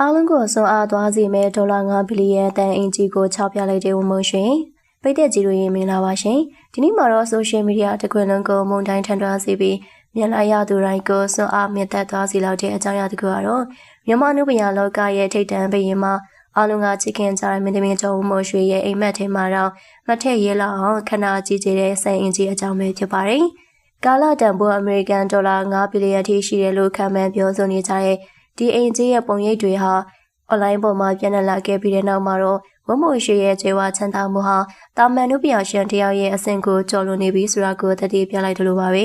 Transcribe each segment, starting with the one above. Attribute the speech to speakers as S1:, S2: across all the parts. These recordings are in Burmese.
S1: အားလုံးကိုစွန့်အားသွားစေမဲ့ဒေါ်လာ9ဘီလီယံတန်အင်ဂျီကိုချောက်ပြလိုက်တဲ့ဝန်မုံရှင်ပိတ်သက်ကြီးတို့ရေမင်္ဂလာပါရှင်ဒီနေ့မှာတော့ဆိုရှယ်မီဒီယာတစ်ခွင်လုံးကိုမုံတိုင်းထန်ထွားစေပြီးမြန်လာရသူတိုင်းကိုစွန့်အားမြင့်သက်သွားစေလောက်တဲ့အကြောင်းအရာတစ်ခုကတော့မြန်မာနုပညာလောကရဲ့ထိတ်တန့်ဘရင်မှာအားလုံးကချစ်ခင်ကြတဲ့မင်းသမီးကျော်ဦးမို့ရွှေရဲ့အိမ်မက်ထဲမှာတော့မထက်ရဲလောက်အောင်ခဏကြီးကျတဲ့စိုင်အင်ဂျီအကြောင်းပဲဖြစ်ပါတယ်ကာလာတန်ဖိုးအမေရိကန်ဒေါ်လာ9ဘီလီယံထိရှိတယ်လို့ခန့်မှန်းပြောဆိုနေကြတဲ့ ဒီအင်ဂျီရဲ့ပုံရိပ်တွေဟာအွန်လိုင်းပေါ်မှာပြန့်နှံ့လာခဲ့ပြီးတဲ့နောက်မှာတော့ဝမွေရှိရဲ့ခြေဝါချမ်းသာမှုဟာတာမန်နုပြရှင်တယောက်ရဲ့အဆင့်ကိုကျော်လွန်နေပြီဆိုတာကိုတတိပြလိုက်တယ်လို့ပါပဲ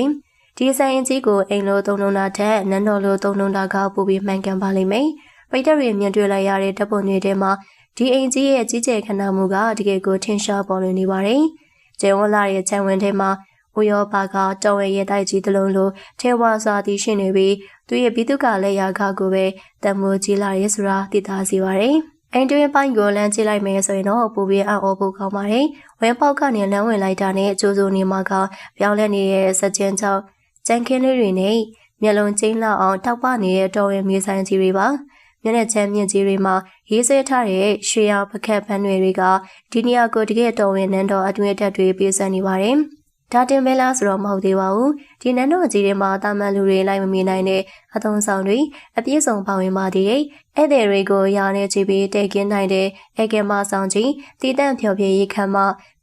S1: ဒီဆိုင်ရင်ကြီးကိုအိမ်လိုသုံးလုံးတာထက်နန်းတော်လိုသုံးလုံးတာကပိုပြီးမှန်ကန်ပါလိမ့်မယ်ပိတ်တရီမြင်တွေ့လိုက်ရတဲ့တပ်ပုံတွေထဲမှာဒီအိမ်ကြီးရဲ့ကြီးကျယ်ခန္ဓာမှုကတကယ်ကိုထင်ရှားပေါ်လွင်နေပါတယ်ကျဲဝလာရဲ့ခြံဝင်ထဲမှာ ဥရောပကတော်ဝဲရဲ့တိုက်ကြီးတစ်လုံးလိုထဲဝါစွာတည်ရှိနေပြီးသူရဲ့ပြီးသူကလည်းရာခကိုပဲတံမိုးကြီးလာရဲဆိုတာသိသားစီပါတယ်။အိမ်တွင်းပိုင်းကိုလမ်းကြည့်လိုက်မယ်ဆိုရင်တော့ပူပြီးအော်ဖို့ကောင်းပါတယ်။ဝဲပေါက်ကနေလမ်းဝင်လိုက်တာနဲ့ကြိုးစိုးနေမှာကပြောင်းလဲနေတဲ့စကြင်ချောက်ကြံခင်းလေးတွေနဲ့မျက်လုံးကျင်းလောက်အောင်တောက်ပနေတဲ့တော်ဝင်မြေဆိုင်ကြီးတွေပါ။မျက်နှာချမ်းမြင့်ကြီးတွေမှာရေးဆွဲထားတဲ့ရွှေရောင်ပကက်ပန်းတွေကဒီနေရာကိုတကယ်တော်ဝင်နန်းတော်အတွင်းတက်တွေပြေးစံနေပါတယ်။ ဒါတင်ပဲလားဆိုတော့မဟုတ်သေးပါဘူးဒီနန်းတော်ကြီးတွေမှာတာမန်လူတွေလိုက်မမီနိုင်တဲ့အထုံးဆောင်တွေအပြည့်စုံပါဝင်ပါသေးတယ်ဧည့်သည်တွေကိုရာနေကြည့်ပြီးတဲကင်းနိုင်တဲ့ဧကမဆောင်ကြီးတည်တံ့ဖျော်ဖြေရေးခမ်းမ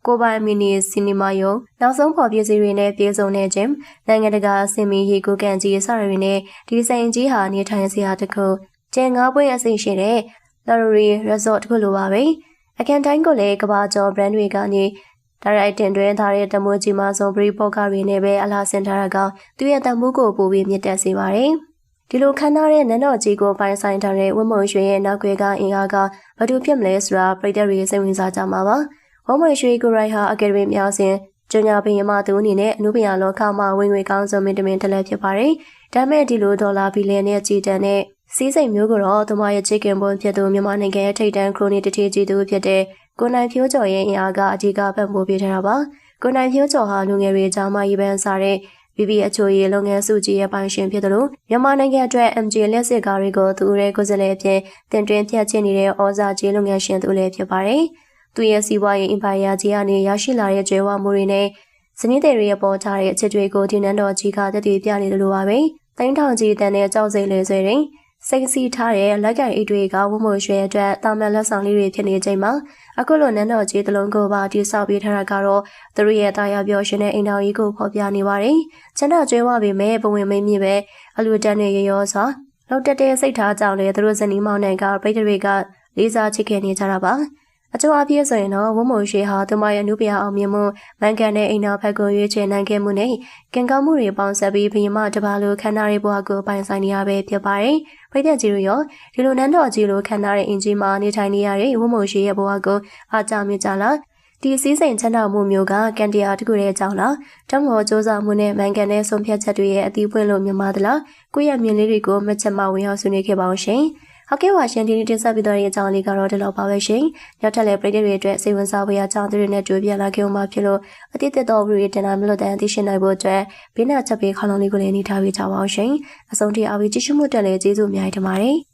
S1: ကိုပိုင်မီနီစီနီမာယုံနောက်ဆုံးဖော်ပြစည်းတွေနဲ့ပြည်စုံတဲ့ခြင်းနိုင်ငံတကာစင်မီရေကိုကန်ကြီးစရတွေနဲ့ဒီဆိုင်ကြီးဟာနေထိုင်စရာတခုကျန်ငါးပွဲအစိမ့်ရှိတဲ့ Luxury Resort တခုလိုပါပဲအခန်းတိုင်းကိုလည်းကဘာကျော် brand တွေကနေ ဒါရိုက်တင်တွင်ထားတဲ့တမိုးကြီးမဆုံးပရိပေါကတွေနဲ့ပဲအလားဆင်ထားတာကသူရဲ့တံမိုးကိုပိုပြီးမြင့်တက်စေပါတယ်။ဒီလိုခမ်းနားတဲ့နန်းတော်ကြီးကိုပိုင်ဆိုင်ထားတဲ့ဝမုံရွှေရဲ့နောက်ွယ်ကအင်အားကဘာလို့ဖြစ်မလဲဆိုတာပြည်သက်တွေစိတ်ဝင်စားကြမှာပါ။ဝမုံရွှေကိုရိုက်ဟာအကယ်ဒမီများစဉ်ကျညာပင်ရမသူအနေနဲ့အနုပညာလောကမှာဝင်ငွေကောင်းဆုံးမင်းတမင်တလဲဖြစ်ပါတယ်။ဒါမဲ့ဒီလိုဒေါ်လာဘီလီယံနဲ့ကြီးတန်းတဲ့စီးစိမ်မျိုးကတော့သူမရဲ့ချစ်ခင်ပွန်ဖြစ်သူမြန်မာနိုင်ငံရဲ့ထိပ်တန်းခရိုနီတတိကြီးသူဖြစ်တဲ့ ကိုနိုင်ဖြိုးကျော်ရဲ့အင်အားကအဓိကပံ့ပိုးပေးထားတာပါကိုနိုင်ဖြိုးကျော်ဟာလူငယ်တွေကြားမှာရေးပန်းစားတဲ့ BB အချိုရည်လုပ်ငန်းစုကြီးရဲ့ပိုင်ရှင်ဖြစ်တယ်လို့မြန်မာနိုင်ငံအတွက် MJ လက်စစ်ကားတွေကိုသူ့ရဲ့ကိုယ်စားလှယ်အဖြစ်တင်တွင်ဖြတ်ချနေတဲ့ဩဇာကြီးလုပ်ငန်းရှင်သူလည်းဖြစ်ပါတယ်။သူရဲ့စီးပွားရေးအင်ပါယာကြီးကနေရရှိလာတဲ့ကျွဲဝမှုတွေနဲ့ဇနီးတွေရဲ့ပေါ်ထားတဲ့အချက်တွေကိုဒီနန်းတော်ကြီးကတည်တည်ပြနေတယ်လို့ပါပဲ။တိုင်းထောင်ကြီးတန်တဲ့ကြောက်စိတ်လေဆွဲတဲ့ စိတ်စီထားတဲ့လက်ကိုင်အိတ်တွေကဝမွှရွှဲအတွက်တာမန်လက်ဆောင်လေးတွေဖြစ်နေချိန်မှာအခုလိုနန်းတော်ကြီးတလုံးကိုပါတိဆောက်ပေးထားတာကတော့သူတို့ရဲ့တာယာပြောရှင်တဲ့အိမ်တော်ကြီးကိုဖော်ပြနေပါတယ်။ချမ်းသာကြွယ်ဝပေမဲ့ဘဝင်မင်းမြစ်ပဲအလူတန်းတွေရရောစွာလောက်တက်တဲ့စိတ်ထားကြောင့်လေသူတို့ဇနီးမောင်နှံကပြိတ္တတွေကလေးစားချစ်ခင်နေကြတာပါ။ အကျိုးအပြည့်ဆိုရင်တော့ဝုံမိုရှိဟာသူမရဲ့နုပြအောင်မြင်မှုမန်ကန်တဲ့အိမ်တော်ဖက်ကိုရွေးချယ်နိုင်ခဲ့မှုနဲ့ကံကောင်းမှုတွေပေါင်းစပ်ပြီးဘီမတပါလိုခန္ဓာရဲ့ဘဝကိုပိုင်ဆိုင်နေရပဲဖြစ်ပါတယ်။ဖိတ်တဲ့ကြီးတို့ရောဒီလိုနန်းတော်ကြီးလိုခန္ဓာရဲ့အင်ဂျီမှာနေထိုင်နေရတဲ့ဝုံမိုရှိရဲ့ဘဝကိုအားကြမြကြလားဒီစည်းစိမ်ချမ်းသာမှုမျိုးကကန်တရားတခုရဲ့အကြောင်းလားတမောစ조사မှုနဲ့မန်ကန်တဲ့ဆုံးဖြတ်ချက်တွေရဲ့အသီးပွင့်လို့မြင်ပါသလားကိုယ့်ရဲ့မြင်လေးတွေကိုမချက်မဝင်ရောက်ဆွေးနွေးခဲ့ပါအောင်ရှင်။ ဟုတ်ကဲ့ပါရှင်ဒီနေ့တင်ဆက်ပေးသွားတဲ့အကြောင်းလေးကတော့ဒီလောက်ပါပဲရှင်။နောက်ထပ်လည်းပြည်သူတွေအတွက်စိတ်ဝင်စားဖွယ်အကြောင်းတွေနဲ့ကြိုးပြလာခဲ့အောင်ပါဖြစ်လို့အတိတ်တော်ဗီဒီယိုတင်လာမလို့တဲ့အသိရှင်နိုင်ဖို့အတွက်ဘေးနာချက်ပေးခေါင်းလုံးလေးကိုလည်းနေထားပေးကြပါအောင်ရှင်။အဆုံးထိအားပေးကြည့်ရှုမှုတက်လည်းကျေးဇူးအများကြီးတင်ပါတယ်။